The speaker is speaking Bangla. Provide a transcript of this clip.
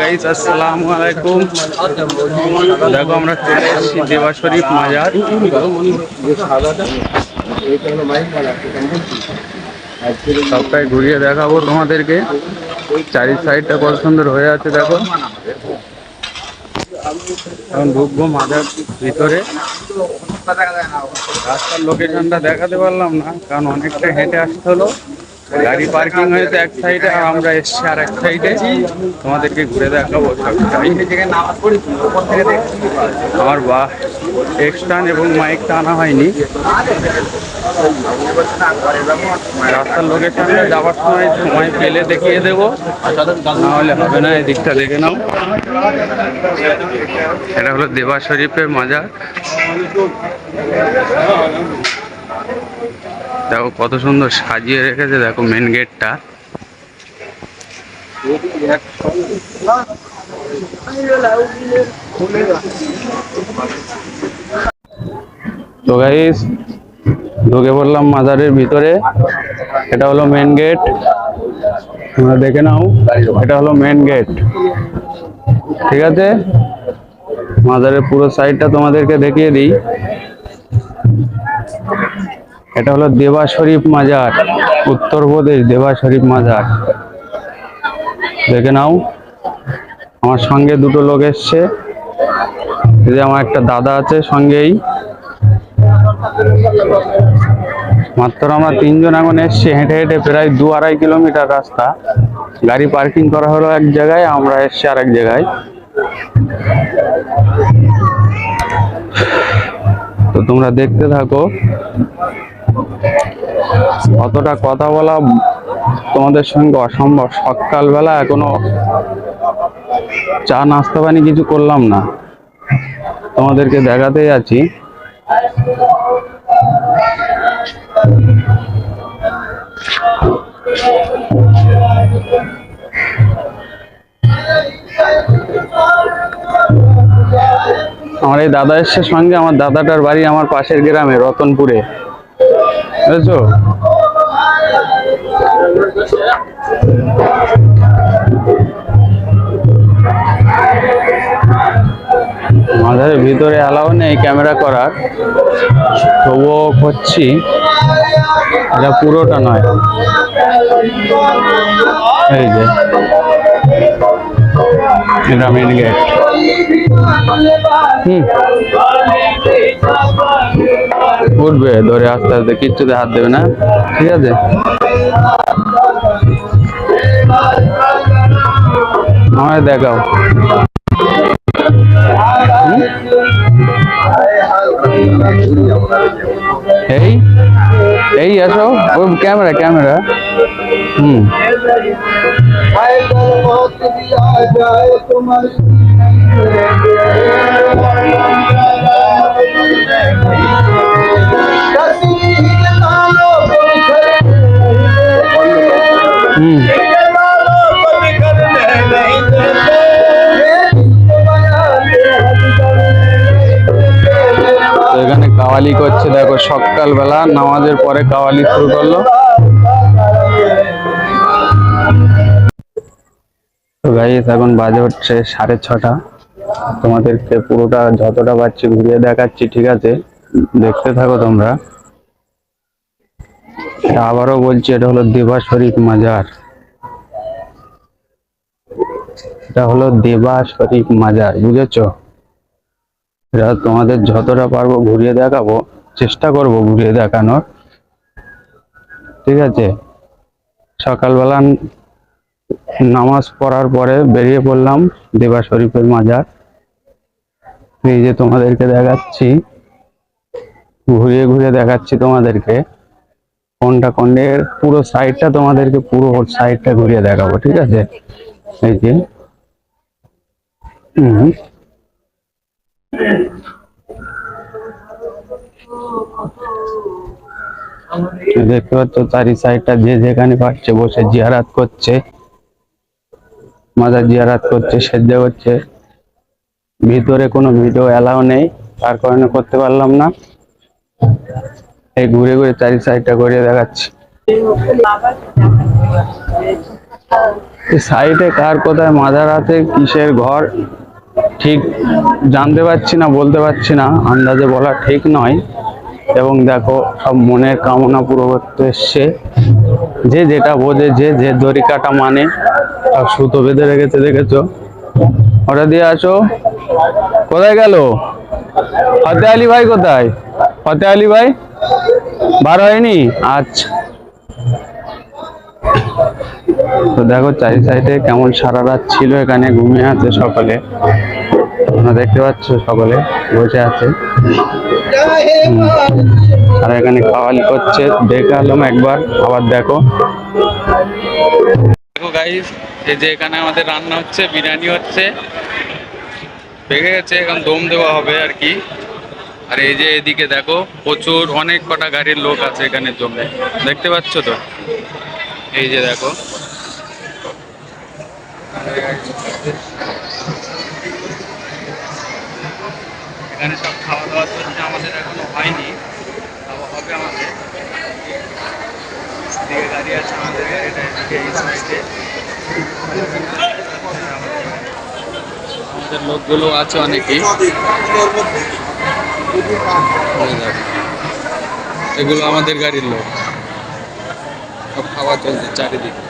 গাইস আসসালামু আলাইকুম দেখো, আমরা চলে এসেছি দেবা মাজার। সবটাই ঘুরিয়ে দেখাবো তোমাদেরকে। চারি সাইডটা কত সুন্দর হয়ে আছে, দেখো। এখন ঢুকবো মাজার ভিতরে। রাস্তার লোকেশনটা দেখাতে পারলাম না, কারণ অনেকটা হেঁটে আসতে হলো। গাড়ি পার্কিং হয়েছে এক সাইডে আর আমরা এসছি আর এক সাইডে। তোমাদেরকে ঘুরে দেখাবো সবটাই আমার বা এক্সটার্ন এবং মাইকটা আনা হয়নি। রাস্তার লোকের লোকেশনটা যাওয়ার সময় সময় পেলে দেখিয়ে দেবো। না হলে হবে না এই দিকটা দেখে নাও। এটা হলো দেবা শরীফের মাজার দেখো কত সুন্দর সাজিয়ে রেখেছে, দেখো মেন গেটটা তো গাইস ঢুকে পড়লাম মাজারের ভিতরে। এটা হলো মেন গেট তোমরা দেখে নাও, এটা হলো মেন গেট ঠিক আছে? মাজারের পুরো সাইডটা তোমাদেরকে দেখিয়ে দিই। এটা হলো দেবা শরীফ মাজার উত্তরপ্রদেশ দেবা শরীফ মাজার। দেখে নাও, আমার সঙ্গে দুটো লোক এসছে। যে আমার একটা দাদা আছে সঙ্গেই। মাত্র আমরা তিনজন এখন এসছি, হেঁটে হেঁটে প্রায় দু আড়াই কিলোমিটার রাস্তা। গাড়ি পার্কিং করা হলো এক জায়গায়, আমরা এসছি আর এক জায়গায়। তো তোমরা দেখতে থাকো। অতটা কথা বলা তোমাদের সঙ্গে অসম্ভব। সকালবেলা এখনও চা নাস্তা পানি কিছু করলাম না। তোমাদেরকে দেখাতেই আছি আমার এই দাদা এসছে সঙ্গে, আমার দাদাটার বাড়ি আমার পাশের গ্রামে, রতনপুরে। বুঝেছ মাঝারের ভিতরে অ্যালাউ নেই ক্যামেরা করার। তবুও করছি। এটা পুরোটা নয়। এই যে। এটা মেন গেট হুম। উঠবে, ধরে আস্তে আস্তে, কিচ্ছুতে হাত দেবে না। ঠিক আছে? আমায় দেখাও? এই এই, আসো। ওই ক্যামেরা ক্যামেরা। হুম। হুম এখানে কাওয়ালি করছে, দেখো সকালবেলা নামাজের পরে কাওয়ালি শুরু করল। তো এখন বাজে হচ্ছে সাড়ে ছটা। তোমাদেরকে পুরোটা যতটা পাচ্ছি ঘুরিয়ে দেখাচ্ছি, ঠিক আছে? দেখতে থাকো তোমরা। আবারও বলছি, এটা হলো দেবা শরীফ মাজার। এটা হলো দেবা শরীফ মাজার, বুঝেছ? এটা তোমাদের যতটা পারব ঘুরিয়ে দেখাবো, চেষ্টা করব ঘুরিয়ে দেখানোর। ঠিক আছে? সকালবেলা নামাজ পড়ার পরে বেরিয়ে পড়লাম দেবা শরীফের মাজার। এই যে তোমাদেরকে দেখাচ্ছি, ঘুরিয়ে ঘুরিয়ে দেখাচ্ছি তোমাদেরকে। কোনটা কোনের পুরো সাইডটা তোমাদেরকে পুরো সাইডটা ঘুরিয়ে দেখাবো, ঠিক আছে? এই যে, হুম দেখতে পাচ্ছ চারি সাইডটা যে যেখানে পাচ্ছে বসে জিয়ারাত করছে। মাজার জিয়ারাত করছে সেদ্ধা করছে। ভিতরে কোনো ভিডিও অ্যালাউ নেই, তার কারণে করতে পারলাম না। এই ঘুরে ঘুরে চারি সাইডটা ঘুরিয়ে দেখাচ্ছি। সাইডে কার কোথায় মাজার আছে, কিসের ঘর, ঠিক জানতে পারছি না, বলতে পারছি না। আন্দাজে বলা ঠিক নয়। এবং দেখো, সব মনের কামনা পুরো করতে এসছে। যে যেটা বোঝে, যে যে দড়িকাটা মানে সব সুতো বেঁধে রেখেছে, দেখেছ? ওটা দিয়ে আসো। কোথায় গেল? ফতে আলী ভাই কোথায়? ফতে আলী ভাই? বার হয়নি? আচ্ছা। তো দেখো, চারি সাইডে কেমন সারা রাত ছিল এখানে ঘুমিয়ে আছে সকলে। তোমরা দেখতে পাচ্ছ সকলে বসে আছে। আর এখানে খাওয়ালি করছে। দেখে এলাম একবার, আবার দেখো। দেখো গাইস এই যে এখানে আমাদের রান্না হচ্ছে, বিরিয়ানি হচ্ছে। পেকে গেছে, এখন দম দেওয়া হবে আর কি। আর এই যে এদিকে দেখো, প্রচুর অনেক কটা গাড়ির লোক আছে এখানে জমে। দেখতে পাচ্ছ তো? এই যে দেখো। এখানে সব খাওয়া দাওয়া চলছে আমাদের এখনও হয়নি হবে আমাদের। গাড়ি আছে আমাদের গাড়িটা আমাদের লোকগুলো আছে অনেকেই। এগুলো আমাদের গাড়ির লোক। সব খাওয়া চলছে চারিদিকে।